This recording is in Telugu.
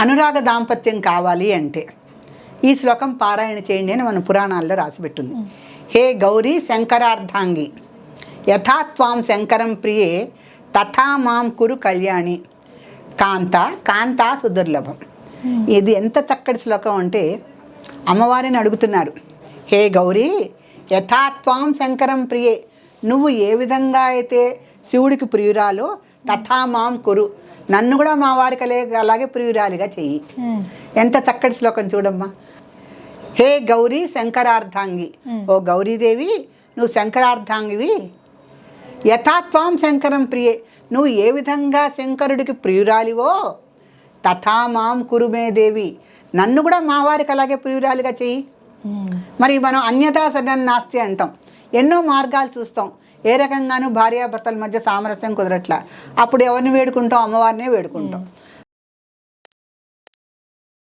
అనురాగ దాంపత్యం కావాలి అంటే ఈ శ్లోకం పారాయణ చేయండి అని మన పురాణాల్లో రాసిపెట్టింది. హే గౌరీ శంకరార్థాంగి యథాత్వాం శంకరం ప్రియే తథా మాం కురు కళ్యాణి. కాంత కాంత సుదుర్లభం. ఇది ఎంత చక్కటి శ్లోకం అంటే అమ్మవారిని అడుగుతున్నారు. హే గౌరీ యథాత్వాం శంకరం ప్రియే నువ్వు ఏ విధంగా అయితే శివుడికి ప్రియురాలో తథా మాం కురు. నన్ను కూడా మా వారికి అలే- అలాగే ప్రియురాలిగా చెయ్యి. ఎంత చక్కటి శ్లోకం చూడమ్మా. హే గౌరీ శంకరార్ధాంగి. ఓ గౌరీదేవి నువ్వు శంకరార్ధాంగివి. యథాత్వాం శంకరం ప్రియే. నువ్వు ఏ విధంగా శంకరుడికి ప్రియురాలివో తథా మాం కురుమే దేవి. నన్ను కూడా మా వారికి అలాగే ప్రియురాలిగా చెయ్యి. మరి మనం అన్యతా సడన్ నాస్తి అంటాం. ఎన్నో మార్గాలు చూస్తాం. ఏ రకంగానూ భార్యాభర్తల మధ్య సామరస్యం కుదరట్లా. అప్పుడు ఎవరిని వేడుకుంటాం? అమ్మవారినే వేడుకుంటాం.